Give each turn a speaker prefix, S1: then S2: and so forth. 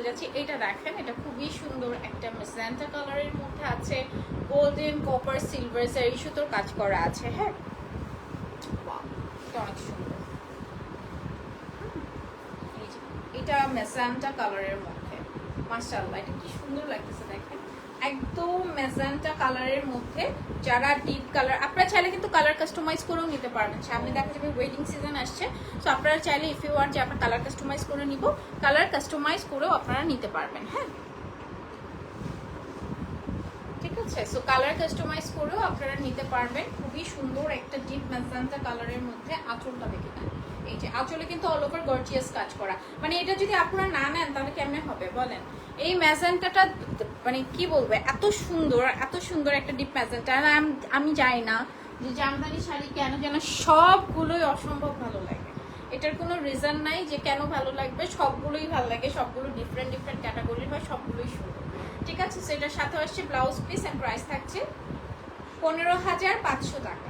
S1: চলে যাচ্ছি। এটা দেখেন, এটা খুবই সুন্দর একটা মেসেন্টা কালারের মধ্যে আছে। গোল্ডেন কপার সিলভার সারি সুতোর কাজ করা আছে হ্যাঁ? অনেক সুন্দর। এটা মেসেন্টা কালারের মধ্যে। মাসাল্লাহ এটা কি সুন্দর একদম মেজান্টা কালারের মধ্যে যারা ডিপ কালার আপনারা চাইলে কিন্তু কালার কাস্টমাইজ করেও নিতে পারবেন। সামনে দেখা যাবে ওয়েডিং সিজন আসছে তো আপনারা চাইলে ইফ ইউ আর যে আপনার কালার কাস্টমাইজ করে নিব কালার কাস্টমাইজ করেও আপনারা নিতে পারবেন হ্যাঁ? ঠিক আছে? সো কালার কাস্টমাইজ করেও আপনারা নিতে পারবেন। খুবই সুন্দর একটা ডিপ ম্যাজেন্টা কালারের মধ্যে আঁচলটা দেখে নেন। এই যে আঁচলে কিন্তু অল ওভার গর্জিয়াস কাজ করা। মানে এটা যদি আপনারা না নেন, তাহলে কেমনে হবে বলেন? এই ম্যাজেন্টাটা মানে কি বলব, এত সুন্দর এত সুন্দর একটা ডিপ ম্যাজেন্টা আমি জানি না যে জামদানি শাড়ি কেন যেন সবগুলোই অসম্ভব ভালো লাগে। এটার কোনো রিজন নাই যে কেন ভালো লাগবে, সবগুলোই ভালো লাগে, সবগুলো ডিফারেন্ট ডিফারেন্ট ক্যাটাগরির হয় সবগুলোই সুন্দর। ঠিক আছে সেটার সাথে আসছে ব্লাউজ পিস অ্যান্ড প্রাইস থাকছে পনেরো হাজার পাঁচশো টাকা।